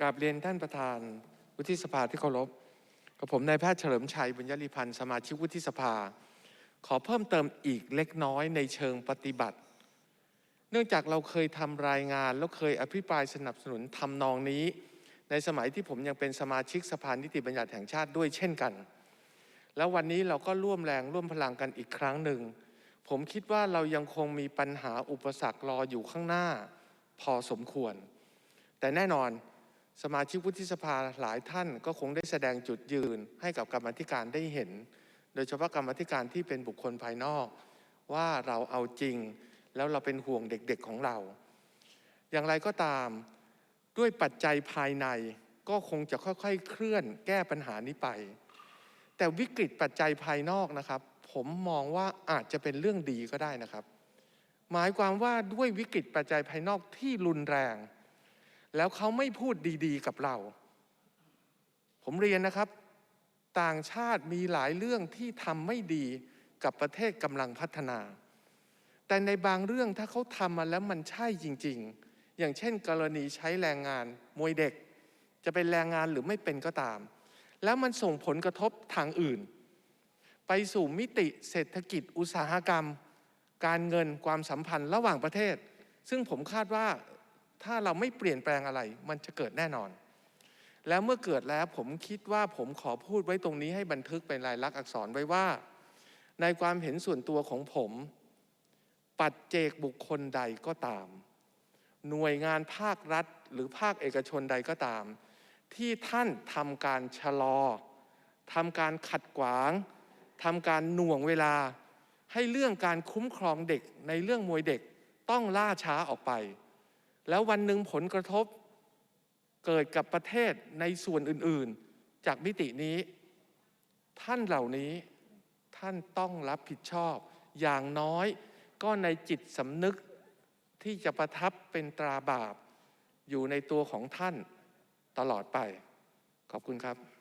กราบเรียนท่านประธานวุฒิสภาที่เคารพกับผมนายแพทย์เฉลิมชัยบุญยริพันธ์สมาชิกวุฒิสภา ขอเพิ่มเติมอีกเล็กน้อยในเชิงปฏิบัติ เนื่องจากเราเคยทำรายงานแล้วเคยอภิปรายสนับสนุนทำนองนี้ ในสมัยที่ผมยังเป็นสมาชิกสภานิติบัญญัติแห่งชาติด้วยเช่นกัน แล้ววันนี้เราก็ร่วมแรงร่วมพลังกันอีกครั้งหนึ่ง ผมคิดว่าเรายังคงมีปัญหาอุปสรรครออยู่ข้างหน้า พอสมควร แต่แน่นอน สมาชิกวุฒิสภาหลายท่านก็คงได้แสดงจุดยืนให้กับกรรมธิการได้เห็น โดยเฉพาะกรรมธิการที่เป็นบุคคลภายนอก ว่าเราเอาจริง แล้วเราเป็นห่วงเด็กๆของเรา อย่างไรก็ตามด้วยปัจจัยภายในก็คงจะค่อยๆ เคลื่อนแก้ปัญหานี้ไป แต่วิกฤตปัจจัยภายนอกนะครับ ผมมองว่าอาจจะเป็นเรื่องดีก็ได้นะครับ หมายความว่าด้วยวิกฤตปัจจัยภายนอกที่รุนแรง แล้วเขาไม่พูดดีๆ กับเรา ผมเรียนนะครับ ต่างชาติมีหลายเรื่องที่ทำไม่ดีกับประเทศกำลังพัฒนา แต่ในบางเรื่องถ้าเขาทำมาแล้วมันใช่จริง ๆ อย่างเช่น กรณีใช้แรงงานมวยเด็ก จะเป็นแรงงานหรือไม่เป็นก็ตาม แล้วมันส่งผลกระทบทางอื่น ไปสู่มิติเศรษฐกิจอุตสาหกรรม การเงินความสัมพันธ์ระหว่างประเทศ ซึ่งผมคาดว่า ถ้าเราไม่เปลี่ยนแปลงอะไร มันจะเกิดแน่นอน แล้วเมื่อเกิดแล้วผมคิดว่าผมขอพูดไว้ตรงนี้ให้บันทึกเป็นลายลักษณ์อักษรไว้ว่า ในความเห็นส่วนตัวของผม ปัจเจกบุคคลใดก็ตาม หน่วยงานภาครัฐ หรือภาคเอกชนใดก็ตาม ที่ท่านทำการชะลอทำการขัดขวางทำการหน่วงเวลา ให้เรื่องการคุ้มครองเด็กในเรื่องมวยเด็กต้องล่าช้าออกไป แล้ววันหนึ่งผลกระทบเกิดกับประเทศในส่วนอื่นๆ จากมิตินี้ ท่านเหล่านี้ท่านต้องรับผิดชอบ อย่างน้อยก็ในจิตสำนึกที่จะประทับเป็นตราบาป อยู่ในตัวของท่านตลอดไป ขอบคุณครับ